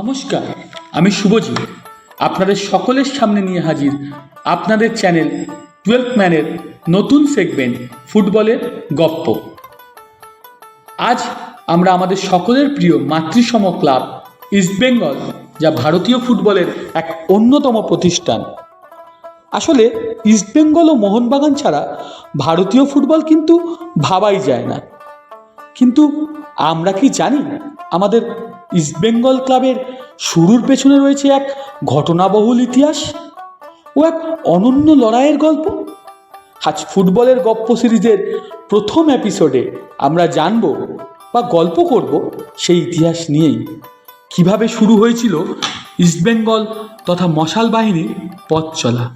নমস্কার, আমি শুভজিৎ। আপনাদের সকলের সামনে নিয়ে হাজির আপনাদের চ্যানেল টুয়েলভ ম্যানের নতুন সেগমেন্ট ফুটবলের গপ্প। আজ আমরা আমাদের সকলের প্রিয় মাতৃসম ক্লাব ইস্টবেঙ্গল যা ভারতীয় ফুটবলের এক অন্যতম প্রতিষ্ঠান। আসলে ইস্টবেঙ্গল ও মোহনবাগান ছাড়া ভারতীয় ফুটবল কিন্তু ভাবাই যায় না। কিন্তু আমরা কি জানি আমাদের ইস্টবেঙ্গল ক্লাবের শুরুর পেছনে রয়েছে এক ঘটনাবহুল ইতিহাস ও এক অনন্য লড়াইয়ের গল্প। আজ ফুটবলের গপ্প সিরিজের প্রথম এপিসোডে আমরা জানব বা গল্প করব সেই ইতিহাস নিয়েই। কীভাবে শুরু হয়েছিল ইস্টবেঙ্গল তথা মশাল বাহিনীর পথ চলা?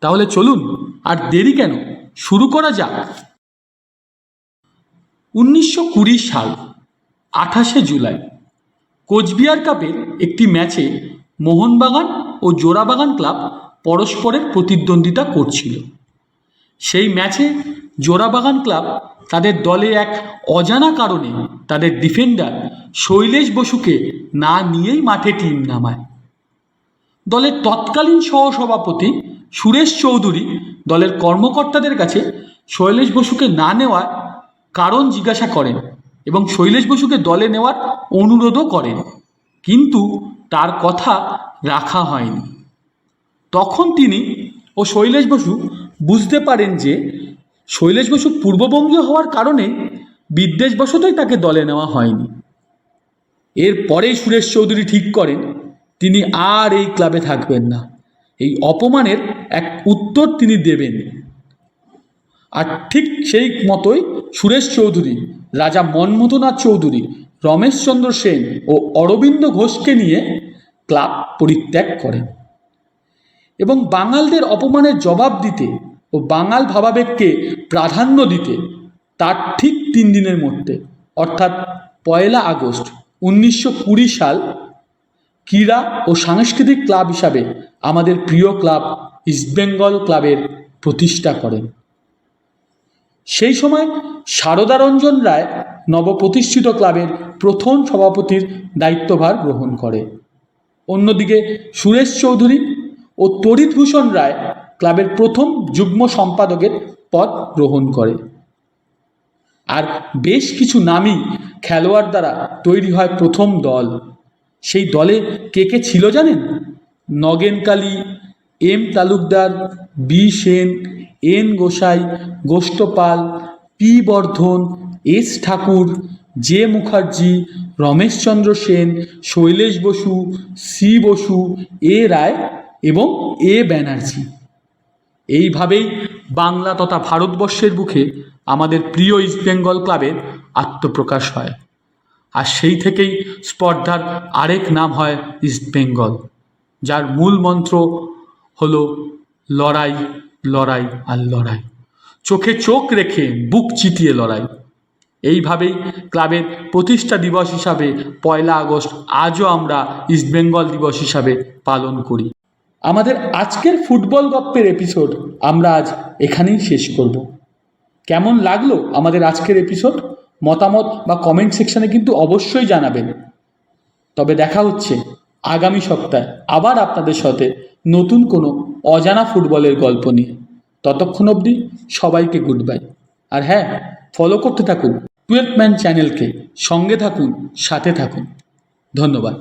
তাহলে চলুন, আর দেরি কেন? শুরু করা যাক। উনিশশো কুড়ি সাল, আঠাশে জুলাই। কোচবিহার কাপের একটি ম্যাচে মোহনবাগান ও জোড়াবাগান ক্লাব পরস্পরের প্রতিদ্বন্দ্বিতা করছিল। সেই ম্যাচে জোড়াবাগান ক্লাব তাদের দলে এক অজানা কারণে তাদের ডিফেন্ডার শৈলেশ বসুকে না নিয়েই মাঠে টিম নামায়। দলের তৎকালীন সহসভাপতি সুরেশ চৌধুরী দলের কর্মকর্তাদের কাছে শৈলেশ বসুকে না নেওয়ার কারণ জিজ্ঞাসা করেন। এবং শৈলেশ বসুকে দলে নেওয়ার অনুরোধও করেন। কিন্তু তার কথা রাখা হয়নি। তখন তিনি ও শৈলেশ বসু বুঝতে পারেন যে শৈলেশ বসু পূর্ববঙ্গীয় হওয়ার কারণে বিদ্বেষবশতই তাকে দলে নেওয়া হয়নি। এরপরেই সুরেশ চৌধুরী ঠিক করেন, তিনি আর এই ক্লাবে থাকবেন না। এই অপমানের এক উত্তর তিনি দেবেন। আর ঠিক সেই মতোই সুরেশ চৌধুরী রাজা মনমথনাথ চৌধুরী রমেশচন্দ্র সেন ও অরবিন্দ ঘোষকে নিয়ে ক্লাব পরিত্যাগ করেন। এবং বাঙালদের অপমানের জবাব দিতে ও বাঙাল ভাবাবেগকে প্রাধান্য দিতে তার ঠিক তিন দিনের মধ্যে, অর্থাৎ পয়লা আগস্ট উনিশশো কুড়ি সাল, ক্রীড়া ও সাংস্কৃতিক ক্লাব হিসাবে আমাদের প্রিয় ক্লাব ইস্টবেঙ্গল ক্লাবের প্রতিষ্ঠা করেন। সেই সময় শারদারঞ্জন রায় নবপ্রতিষ্ঠিত ক্লাবের প্রথম সভাপতির দায়িত্বভার গ্রহণ করে। অন্যদিকে সুরেশ চৌধুরী ও তরিতভূষণ রায় ক্লাবের প্রথম যুগ্ম সম্পাদকের পদ গ্রহণ করে। আর বেশ কিছু নামী খেলোয়াড় দ্বারা তৈরি হয় প্রথম দল। সেই দলে কে কে ছিল জানেন? Nagen Kali M Talukdar, B Sen N Gosai, Gosthapal, P Bardhan, S Thakur, J Mukherjee, Rameshchandra Sen, Shailesh Basu, C Basu, A Ray এবং এ ব্যানার্জি। এইভাবেই বাংলা তথা ভারতবর্ষের বুকে আমাদের প্রিয় ইস্টবেঙ্গল ক্লাবের আত্মপ্রকাশ হয়। আর সেই থেকেই স্পর্ধার আরেক নাম হয় ইস্টবেঙ্গল যার মূল মন্ত্র হলো লড়াই। লড়াই আর লড়াই। চোখে চোখ রেখে বুক চিতিয়ে লড়াই। এইভাবেই ক্লাবের প্রতিষ্ঠা দিবস হিসাবে পয়লা আগস্ট আজও আমরা ইস্টবেঙ্গল দিবস হিসাবে পালন করি। আমাদের আজকের ফুটবল গপ্পের এপিসোড আমরা আজ এখানেই শেষ করব। কেমন লাগল আমাদের আজকের এপিসোড? মতামত বা কমেন্ট সেকশানে কিন্তু অবশ্যই জানাবেন। তবে দেখা হচ্ছে আগামী সপ্তাহে আবার আপনাদের সাথে নতুন কোনো অজানা ফুটবলের গল্প নিয়ে। ততক্ষণ অবধি সবাইকে গুড বাই আর হ্যাঁ ফলো করতে থাকুন। টুয়েলভ ম্যান চ্যানেলকে সঙ্গে থাকুন, সাথে থাকুন। ধন্যবাদ।